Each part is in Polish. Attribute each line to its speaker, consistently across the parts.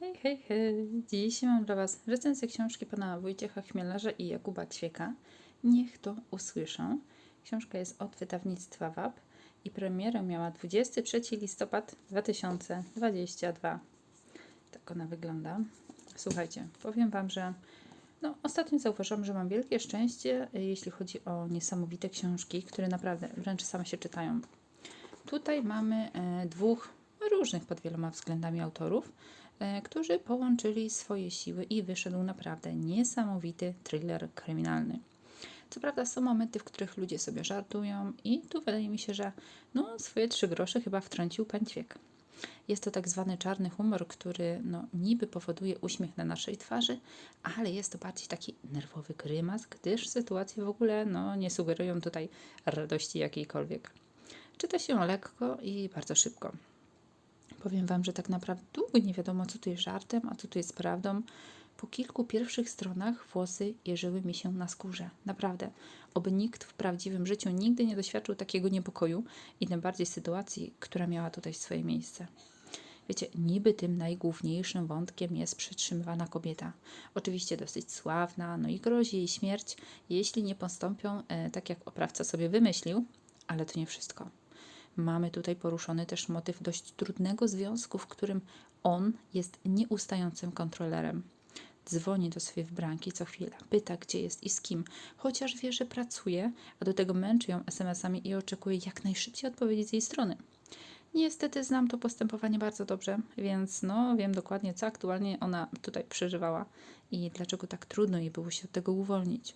Speaker 1: Hej, hej, hej! Dziś mam dla Was recenzję książki pana Wojciecha Chmielarza i Jakuba Ćwieka. Niech to usłyszą. Książka jest od wydawnictwa WAP i premierę miała 23 listopad 2022. Tak ona wygląda. Słuchajcie, powiem Wam, że no, ostatnio zauważyłam, że mam wielkie szczęście, y, jeśli chodzi o niesamowite książki, które naprawdę wręcz same się czytają. Tutaj mamy e, dwóch różnych pod wieloma względami autorów, e, którzy połączyli swoje siły i wyszedł naprawdę niesamowity thriller kryminalny. Co prawda są momenty, w których ludzie sobie żartują i tu wydaje mi się, że no, swoje trzy grosze chyba wtrącił pan Ćwiek. Jest to tak zwany czarny humor, który no, niby powoduje uśmiech na naszej twarzy, ale jest to bardziej taki nerwowy grymas, gdyż sytuacje w ogóle no, nie sugerują tutaj radości jakiejkolwiek. Czyta się lekko i bardzo szybko. Powiem Wam, że tak naprawdę długo nie wiadomo, co tu jest żartem, a co tu jest prawdą. Po kilku pierwszych stronach włosy jeżyły mi się na skórze. Naprawdę. Oby nikt w prawdziwym życiu nigdy nie doświadczył takiego niepokoju i tym bardziej sytuacji, która miała tutaj swoje miejsce. Wiecie, niby tym najgłówniejszym wątkiem jest przetrzymywana kobieta. Oczywiście dosyć sławna, no i grozi jej śmierć, jeśli nie postąpią e, tak, jak oprawca sobie wymyślił, ale to nie wszystko. Mamy tutaj poruszony też motyw dość trudnego związku, w którym on jest nieustającym kontrolerem. Dzwoni do swojej wybranki co chwilę, pyta gdzie jest i z kim, chociaż wie, że pracuje, a do tego męczy ją SMS-ami i oczekuje jak najszybciej odpowiedzi z jej strony. Niestety znam to postępowanie bardzo dobrze, więc no wiem dokładnie, co aktualnie ona tutaj przeżywała i dlaczego tak trudno jej było się od tego uwolnić.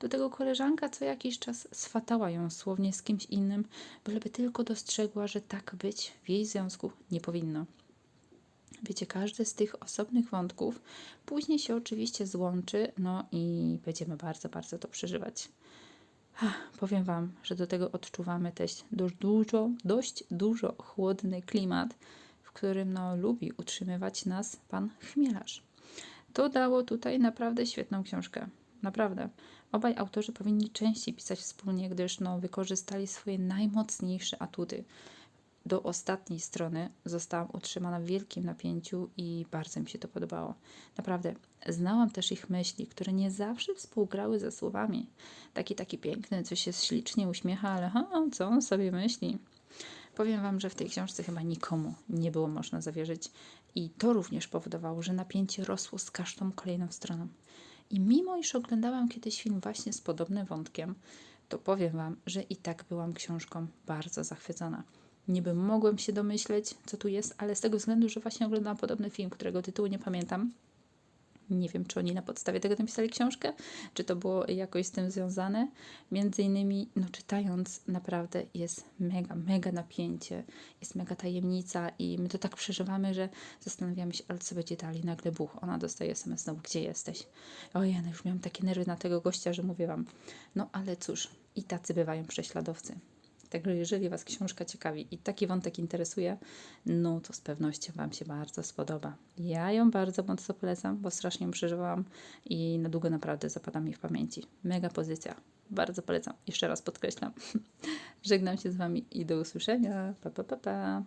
Speaker 1: Do tego koleżanka co jakiś czas swatała ją słownie z kimś innym, byleby tylko dostrzegła, że tak być w jej związku nie powinno. Wiecie, każdy z tych osobnych wątków później się oczywiście złączy, no i będziemy bardzo, bardzo to przeżywać. Ach, powiem Wam, że do tego odczuwamy też dość dużo, dość dużo chłodny klimat, w którym no, lubi utrzymywać nas pan Chmielarz. To dało tutaj naprawdę świetną książkę. Naprawdę. Obaj autorzy powinni częściej pisać wspólnie, gdyż no, wykorzystali swoje najmocniejsze atuty. Do ostatniej strony zostałam utrzymana w wielkim napięciu i bardzo mi się to podobało. Naprawdę, znałam też ich myśli, które nie zawsze współgrały ze słowami. Taki, taki piękny, co się ślicznie uśmiecha, ale ha, co on sobie myśli? Powiem Wam, że w tej książce chyba nikomu nie było można zawierzyć i to również powodowało, że napięcie rosło z każdą kolejną stroną. I mimo iż oglądałam kiedyś film właśnie z podobnym wątkiem, to powiem Wam, że i tak byłam książką bardzo zachwycona. Niby mogłem się domyśleć, co tu jest, ale z tego względu, że właśnie oglądałam podobny film, którego tytułu nie pamiętam, nie wiem, czy oni na podstawie tego napisali książkę, czy to było jakoś z tym związane. Między innymi, no czytając, naprawdę jest mega, mega napięcie, jest mega tajemnica i my to tak przeżywamy, że zastanawiamy się, ale co będzie dalej. Nagle buch, ona dostaje SMS znowu, gdzie jesteś? Ojej, no już miałam takie nerwy na tego gościa, że mówię Wam. No ale cóż, i tacy bywają prześladowcy. Także jeżeli Was książka ciekawi i taki wątek interesuje, no to z pewnością Wam się bardzo spodoba. Ja ją bardzo mocno polecam, bo strasznie ją przeżywałam i na długo naprawdę zapada mi w pamięci. Mega pozycja. Bardzo polecam. Jeszcze raz podkreślam. Żegnam się z Wami i do usłyszenia. Pa, pa, pa, pa.